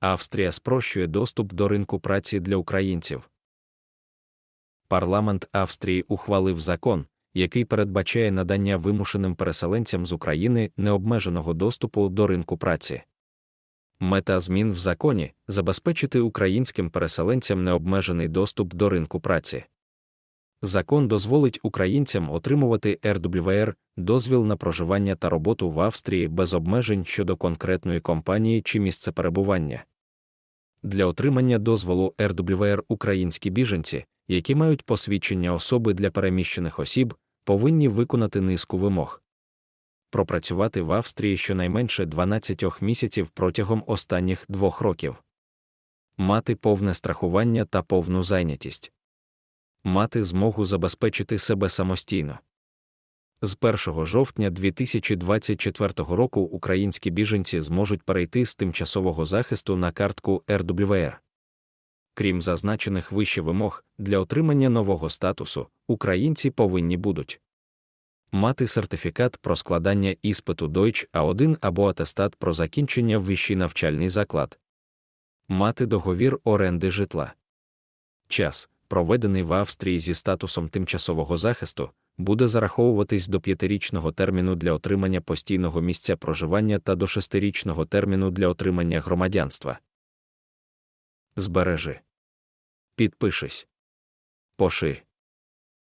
Австрія спрощує доступ до ринку праці для українців. Парламент Австрії ухвалив закон, який передбачає надання вимушеним переселенцям з України необмеженого доступу до ринку праці. Мета змін в законі забезпечити українським переселенцям необмежений доступ до ринку праці. Закон дозволить українцям отримувати РWР дозвіл на проживання та роботу в Австрії без обмежень щодо конкретної компанії чи місця перебування. Для отримання дозволу РWР українські біженці, які мають посвідчення особи для переміщених осіб, повинні виконати низку вимог. Пропрацювати в Австрії щонайменше 12 місяців протягом останніх двох років, мати повне страхування та повну зайнятість, мати змогу забезпечити себе самостійно. З 1 жовтня 2024 року українські біженці зможуть перейти з тимчасового захисту на картку РWР. Крім зазначених вище вимог, для отримання нового статусу українці повинні будуть мати сертифікат про складання іспиту Deutsch А1 або атестат про закінчення вищий навчальний заклад, мати договір оренди житла. Час, проведений в Австрії зі статусом тимчасового захисту, буде зараховуватись до п'ятирічного терміну для отримання постійного місця проживання та до шестирічного терміну для отримання громадянства. Збережи. Підпишись. Поши.